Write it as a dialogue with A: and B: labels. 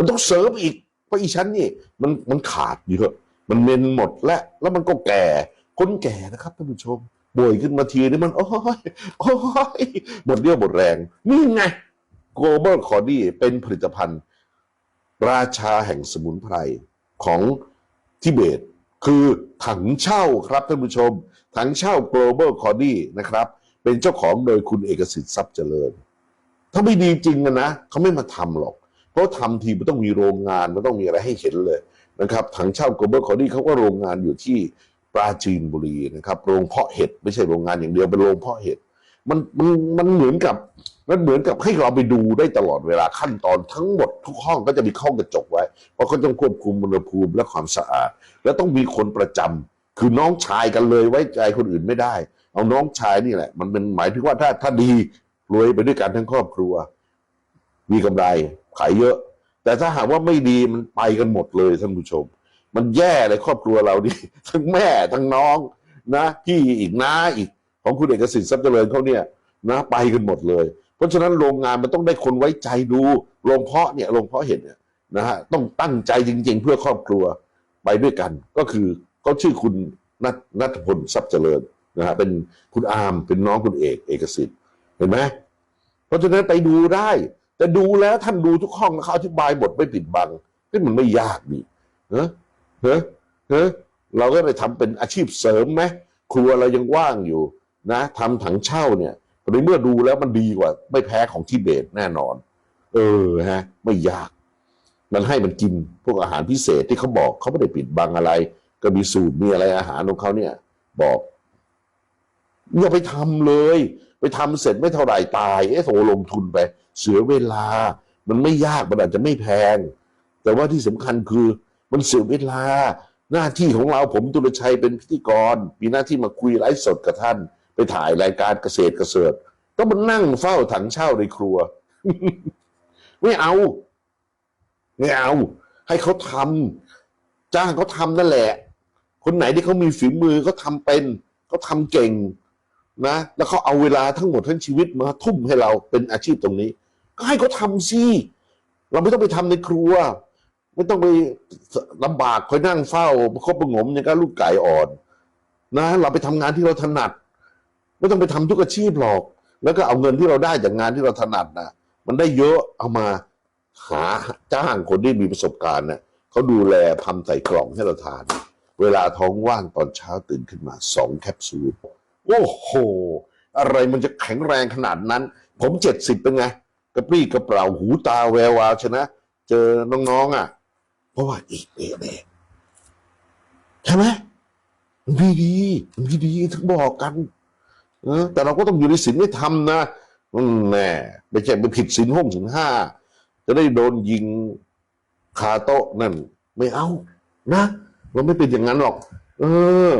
A: มันต้องเสริมอีกเพราะอีชั้นนี่มันมันขาดเยอะมันเมนหมดแล้วแล้วมันก็แก่คนแก่นะครับท่านผู้ชมป่วยขึ้นมาทีนี่มันโอ้ยโอ้ยหมดเรี่ยวหมดแรง นี่ไง global c o d y เป็นผลิตภัณฑ์ ราชาแห่งสมุนไพรของทิเบต คือถังเช่าครับท่านผู้ชม ถังเช่า global c o d y นะครับ เป็นเจ้าของโดยคุณเอกสิทธิ์ทรัพย์เจริญ ถ้าไม่ดีจริงอะนะเขาไม่มาทำหรอก เพราะทำทีมันต้องมีโรงงานมันต้องมีอะไรให้เห็นเลยนะครับถังเช่า global c o d y เขาก็โรงงานอยู่ที่ปราจีนบุรีนะครับ โรงเพาะเห็ดไม่ใช่โรงงานอย่างเดียวเป็นโรงเพาะเห็ดมันมันมันเหมือนกับมันเหมือนกับให้เราไปดูได้ตลอดเวลาขั้นตอนทั้งหมดทุกห้องก็จะมีห้องกระจกไว้ เพราะเขาต้องควบคุมอุณหภูมิและความสะอาด แล้วต้องมีคนประจำคือน้องชายกันเลยไว้ใจคนอื่นไม่ได้ เอาน้องชายนี่แหละ มันเป็นหมายถึงว่าถ้าถ้าดีรวยไปด้วยกันทั้งครอบครัว มีกำไร ขายเยอะ แต่ถ้าหากว่าไม่ดีมันไปกันหมดเลยท่านผู้ชม มันแย่เลยครอบครัวเรานี่ทั้งแม่ทั้งน้องนะพี่อีกน้าอีกของคุณเอกสิทธิ์ทรัพย์เจริญเขาเนี่ยนะไปกันหมดเลย เพราะฉะนั้นโรงงานมันต้องได้คนไว้ใจดูโรงเพาะเนี่ยโรงเพาะเห็ดเนี่ยนะฮะต้องตั้งใจจริง ๆ เพื่อครอบครัวไปด้วยกัน ก็คือเขาชื่อคุณนัทนัทพลทรัพย์เจริญนะฮะเป็นคุณอามเป็นน้องคุณเอกเอกสิทธิ์เห็นไหมเพราะฉะนั้นไปดูได้ แต่ดูแล้วท่านดูทุกห้องแล้วเขาอธิบายบทไม่ปิดบังนี่มันไม่ยากนี่เนอะเนอะเนอะเราก็ไปทำเป็นอาชีพเสริมไหมครัวเรายังว่างอยู่นะทำถังเช่าเนี่ยในเมื่อดูแล้วมันดีกว่า ไม่แพ้ของทิเบตแน่นอน เออฮะ ไม่ยาก มันให้มันกินพวกอาหารพิเศษที่เขาบอกเขาไม่ได้ปิดบังอะไร ก็มีสูตรมีอะไรอาหารของเขาเนี่ย บอก อย่าไปทำเลย ไปทำเสร็จไม่เท่าไหร่ตายเอ๊ะโถลงทุนไป เสียเวลา มันไม่ยากมันอาจจะไม่แพง แต่ว่าที่สำคัญคือมันเสียเวลา หน้าที่ของเราผมตุลชัยเป็นพิธีกร มีหน้าที่มาคุยไลฟ์สดกับท่าน ไปถ่ายรายการเกษตรเกษตรก็มานั่งเฝ้าถังเช่าในครัว ไม่เอาไม่เอา ให้เขาทำจ้างเขาทำนั่นแหละ คนไหนที่เขามีฝีมือเขาทำเป็นเขาทำเก่ง นะแล้วเขาเอาเวลาทั้งหมดทั้งชีวิตมาทุ่มให้เราเป็นอาชีพตรงนี้ ก็ให้เขาทำสิเราไม่ต้องไปทำในครัว ไม่ต้องไปลำบากคอยนั่งเฝ้าประคบประงมอย่างกับลูกไก่อ่อน นะ เราไปทำงานที่เราถนัด ไม่ต้องไปทำทุกอาชีพหรอก แล้วก็เอาเงินที่เราได้จากงานที่เราถนัดนะมันได้เยอะเอามาหาจ้างคนที่มีประสบการณ์นะเขาดูแลทำใส่กล่องให้เราทาน เวลาท้องว่างตอนเช้าตื่นขึ้นมาสองแคปซูล โอ้โห อะไรมันจะแข็งแรงขนาดนั้น ผมเจ็ดสิบเป็นไง กระปรี้กระเปร่าหูตาแวววาวชนะ เจอน้องๆอะ เพราะว่าอีกเอะเอะใช่ไหมมันดีดีมันดีดีถึงบอกกันแต่เราก็ต้องอยู่ในศีลไม่ทำนะแน่ไม่ใช่ไปผิดศีลห้องศีลห้าจะได้โดนยิงคาโต๊ะนั่น ไม่เอา นะ เราไม่เป็นอย่างนั้นหรอก เออ